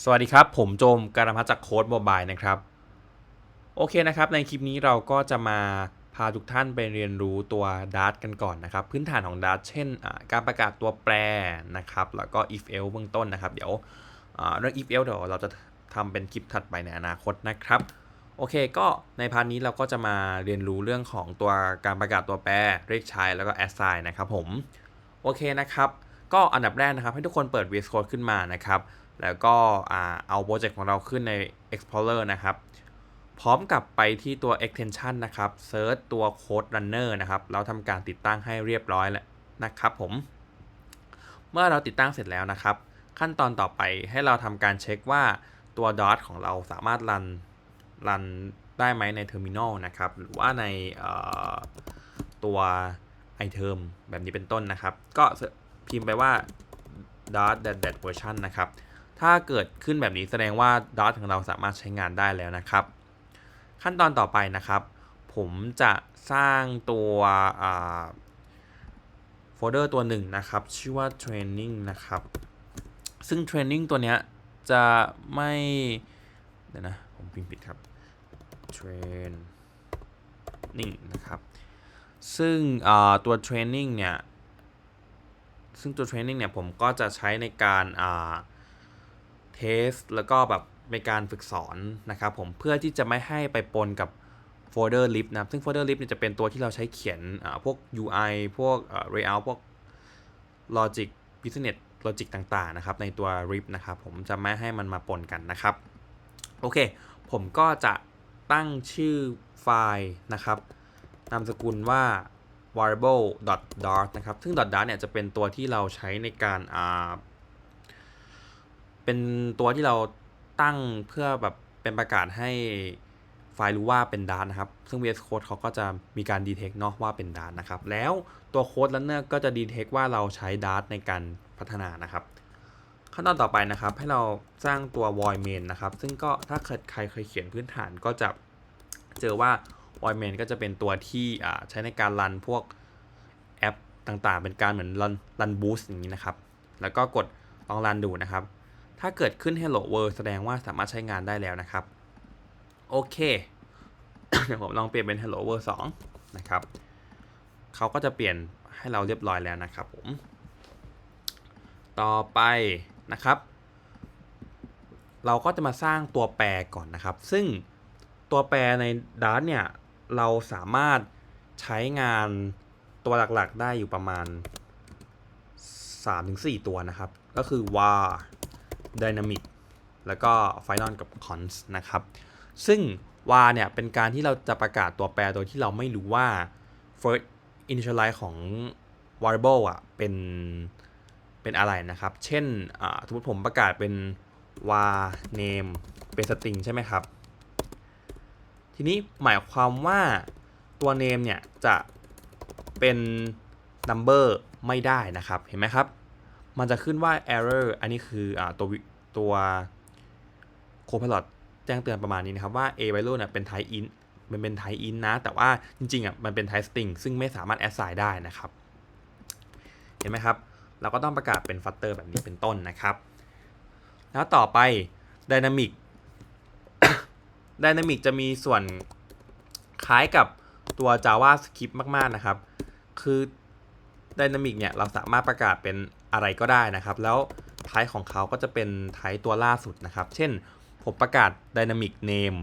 สวัสดีครับ ผมโจมการพัฒจากโค้ดบายนะครับ โอเคนะครับ ในคลิปนี้เราก็จะมาพาทุกท่านไปเรียนรู้ตัว Dart กันก่อนนะครับ พื้นฐานของ Dart เช่น การประกาศตัวแปรนะครับ แล้วก็ if else เบื้องต้นนะครับ เดี๋ยวเรื่อง if else เดี๋ยวเราจะทำเป็นคลิปถัดไปในอนาคตนะครับ โอเคก็ในพาร์ทนี้เราก็จะมาเรียนรู้เรื่องของตัวการประกาศตัวแปรเรียกใช้แล้วก็ assign นะครับผม โอเคนะครับ ก็อันดับแรกนะครับ ให้ทุกคนเปิด VS Code ขึ้นมานะครับ แล้วก็เอาโปรเจกต์ของเราขึ้นใน Explorer นะครับ พร้อมกับไปที่ตัว extension นะครับ search ตัว code runner นะครับแล้วทำการติดตั้งให้เรียบร้อยแล้วนะครับผม เมื่อเราติดตั้งเสร็จแล้วนะครับ ขั้นตอนต่อไปให้เราทำการเช็คว่าตัว dot ของเราสามารถรันรันได้ไหมใน terminal นะครับ หรือว่าในตัว iTerm แบบนี้เป็นต้นนะครับ ก็พิมพ์ไปว่า dot that that version นะครับ ถ้าเกิดขึ้นแบบนี้แสดงว่า dot ของเราสามารถใช้งานได้แล้วนะครับ ขั้นตอนต่อไปนะครับ ผมจะสร้างตัวโฟลเดอร์ตัวหนึ่งนะครับ ชื่อว่า training นะครับ ซึ่ง training ตัวเนี้ยจะไม่เดี๋ยวนะ ผมพิมพ์ผิดครับ training นะครับ ซึ่งตัว training เนี่ย ซึ่งตัว training เนี่ยผมก็จะใช้ในการอ่า สแล้วก็แบบในการฝึกสอนนะครับผมเพื่อที่จะไม่ให้ไปปนกับโฟลเดอร์ลิฟนะครับซึ่งโฟลเดอร์ลิฟเนี่ยจะเป็นตัวที่เราใช้เขียนพวก UI พวกอ่า layout พวก logic business logic ต่างๆนะครับในตัว RIP นะครับผมจะไม่ให้มันมาปนกันนะครับ โอเค ผมก็จะตั้งชื่อไฟล์นะครับนามสกุลว่า variable dart นะครับ ซึ่ง dart เนี่ยจะเป็นตัวที่เราใช้ในการอ่า เป็นตัวที่เราตั้งเพื่อแบบเป็นประกาศให้ไฟล์รู้ว่าเป็น Dart นะครับ ซึ่ง VS Code เขาก็จะมีการ detect เนาะว่าเป็น Dart นะครับ แล้วตัวโค้ด runner ก็จะ detect ว่าเราใช้ Dart ในการพัฒนานะครับขั้นตอนต่อไปนะครับ ให้เราสร้างตัว void main นะครับ ซึ่งก็ถ้าเคยใครเคยเขียนพื้นฐานก็จะเจอว่า void main ก็จะเป็นตัวที่ใช้ในการรันพวกแอปต่างๆ เป็นการเหมือนรันรัน boost อย่างนี้นะครับ แล้วก็กดลองรันดูนะครับ ถ้าเกิดขึ้น hello world แสดงว่าสามารถใช้งานได้แล้วนะครับ โอเค เดี๋ยวผมลองเปลี่ยนเป็น hello world 2 นะครับเขาก็จะเปลี่ยนให้เราเรียบร้อยแล้วนะครับผม ต่อไปนะครับ เราก็จะมาสร้างตัวแปรก่อนนะครับ ซึ่งตัวแปรใน Dart เนี่ย เราสามารถใช้งานตัวหลักๆ ได้อยู่ประมาณ3-4 ตัวนะครับ ก็คือ var dynamic แล้วก็ final กับ cons นะครับ ซึ่ง var เนี่ย เป็นการที่เราจะประกาศตัวแปรโดยที่เราไม่รู้ว่า first initialize ของ variable อะ เป็น เป็นอะไรนะครับ เช่นสมมติผมประกาศเป็น var name เป็น string ใช่ไหมครับ ทีนี้หมายความว่าตัว name เนี่ย จะเป็น number ไม่ได้นะครับ เห็นไหมครับ มันจะขึ้นว่า error อันนี้คืออตัวตัว Copilot แจ้งเตือนประมาณนี้นะครับว่า a value เนี่ยเป็น type int มันเป็น type int นะ แต่ว่าจริงๆอะมันเป็น type string ซึ่งไม่สามารถ assign ได้นะครับ เห็นไหมครับ เราก็ต้องประกาศเป็น flutter แบบนี้เป็นต้นนะครับ แล้วต่อไป dynamic dynamic จะมีส่วนคล้ายกับตัว JavaScript มาก ๆ นะครับ คือ Dynamic เนี่ย เราสามารถประกาศเป็น อะไรก็ได้นะครับ แล้วไทป์ของเขาก็จะเป็นไทป์ตัวล่าสุดนะครับ เช่นผมประกาศ Dynamic Name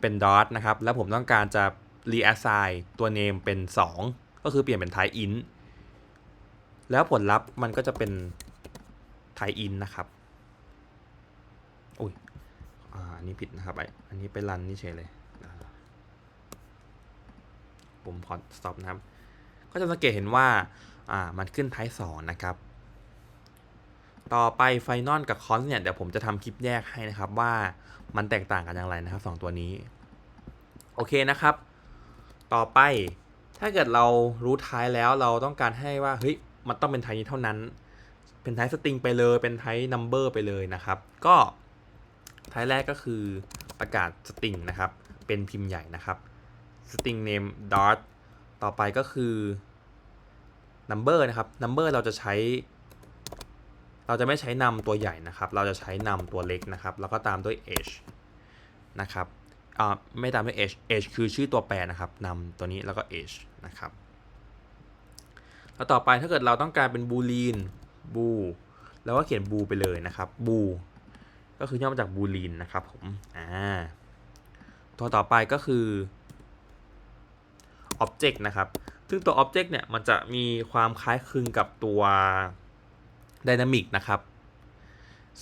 เป็น dot นะครับ แล้วผมต้องการจะ reassign ตัว name เป็น 2 ก็คือเปลี่ยนเป็น type int แล้วผลลัพธ์มันก็จะเป็น type int นะครับอุ้ยอ่าอันนี้ผิดนะครับไออันนี้ไปรันนี่เฉยเลยอ่าผมพอ stop นะครับ ก็จะสังเกตเห็นว่า อ่า มันขึ้น type 2นะครับ ต่อไป Final กับ Cons เนี่ยเดี๋ยวผมจะทำคลิปแยกให้นะครับว่ามันแตกต่างกันอย่างไรนะครับสองตัวนี้ โอเคนะครับ ต่อไปถ้าเกิดเรารู้ท้ายแล้วเราต้องการให้ว่าเฮ้ยมันต้องเป็นไทยนี้เท่านั้น เป็นไทยสตริงไปเลยเป็นไทยนัมเบอร์ไปเลยนะครับ ก็ท้ายแรกก็คือประกาศสตริงนะครับ เป็นพิมพ์ใหญ่นะครับ string name dot ต่อไปก็คือ number นะครับ number เราจะใช้ เราจะไม่ใช้นำตัวใหญ่นะครับ เราจะใช้นำตัวเล็กนะครับ แล้วก็ตามด้วย h นะครับอ่าไม่ตามด้วย h h คือชื่อตัวแปรนะครับนำตัวนี้แล้วก็ h นะครับ แล้วต่อไปถ้าเกิดเราต้องการเป็นบูลีนบูแล้วก็เขียนบูไปเลยนะครับบูก็คือย่อมาจากบูลีนนะครับผม อ่า ตัวต่อไปก็คือ Object นะครับ ซึ่งตัว Object เนี่ยมันจะมีความคล้ายคลึงกับตัว Dynamic นะครับ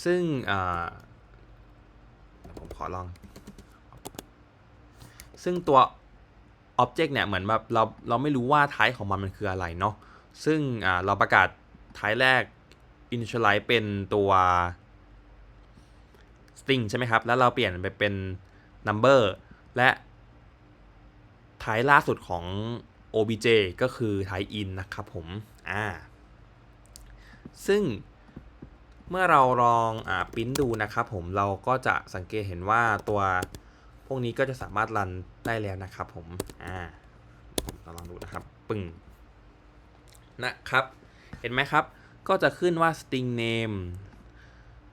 ซึ่งผมขอลอง ซึ่งตัว Object เนี่ยเหมือนแบบเราเราไม่รู้ว่าท้ายของมันมันคืออะไรเนาะซึ่งเราประกาศท้ายแรก initialize เป็นตัว string ใช่ไหมครับ แล้วเราเปลี่ยนไปเป็น number และท้ายล่าสุดของ obj ก็คือท้าย in นะครับผม อ่า ซึ่งเมื่อเราลองอ่าปริ้นดูนะครับผมเราก็จะสังเกตเห็นว่าตัวพวกนี้ก็จะสามารถรันได้แล้วนะครับผมอ่าเราลองดูนะครับปึ้งนะครับ เห็นไหมครับ ก็จะขึ้นว่า string name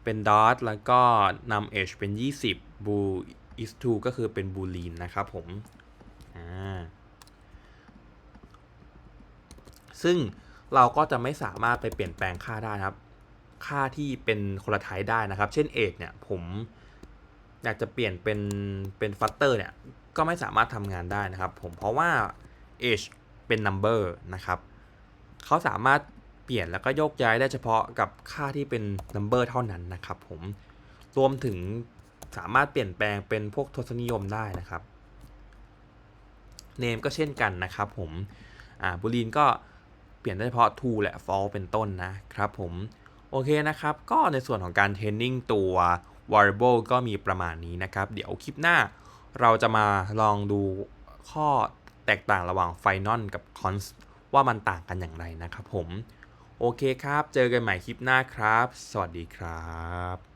เป็น dot แล้วก็นำ age เป็น 20 bool is to ก็คือเป็น boolean นะครับผมอ่าซึ่ง เราก็จะไม่สามารถไปเปลี่ยนแปลงค่าได้นะครับ ค่าที่เป็นคนละไทป์ได้นะครับ เช่น age เนี่ยผมอยากจะเปลี่ยนเป็นเป็น factor เนี่ยก็ไม่สามารถทำงานได้นะครับผมเพราะว่า age เป็น number นะครับเขาสามารถเปลี่ยนแล้วก็โยกย้ายได้เฉพาะกับค่าที่เป็น number เท่านั้นนะครับผมรวมถึงสามารถเปลี่ยนแปลงเป็นพวกทศนิยมได้นะครับ name ก็เช่นกันนะครับผมอ่าบูลีนก็ เปลี่ยนได้เฉพาะ true และ false เป็นต้นนะครับผมโอเคนะครับ ก็ในส่วนของการ training ตัว variable ก็มีประมาณนี้นะครับ เดี๋ยวคลิปหน้าเราจะมาลองดูข้อแตกต่างระหว่าง final กับ const ว่ามันต่างกันอย่างไรนะครับผม โอเคครับ เจอกันใหม่คลิปหน้าครับ สวัสดีครับ